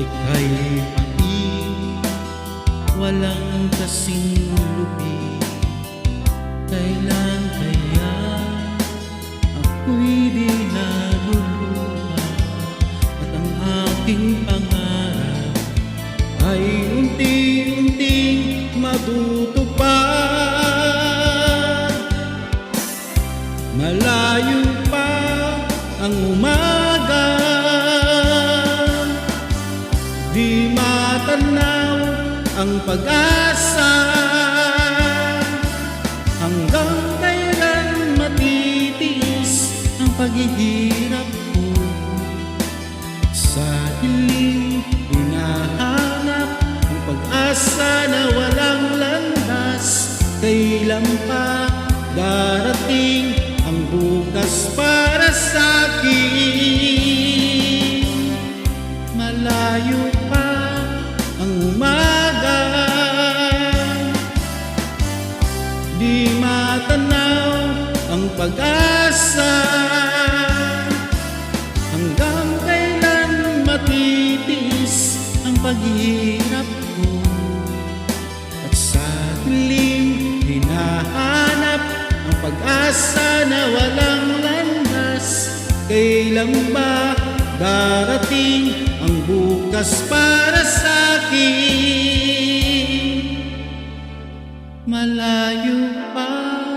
Ika'y mati, walang kasing lupi Kailan kaya ako'y dinabuluhan At ang aking pangarap ay unti-unting matutupad Malayo pa ang umaga. Di matanaw ang pag-asa. Hanggang kailan matitiis ang paghihirap ko? Sa dilim hinahanap ang pag-asa na walang landas Kailan pa darating ang bukas para sa akin pag-asa. Hanggang kailan matitiis ang paghihirap ko At sa dilim hinahanap ang pag-asa na walang landas Kailan ba darating ang bukas para sa akin? Malayo pa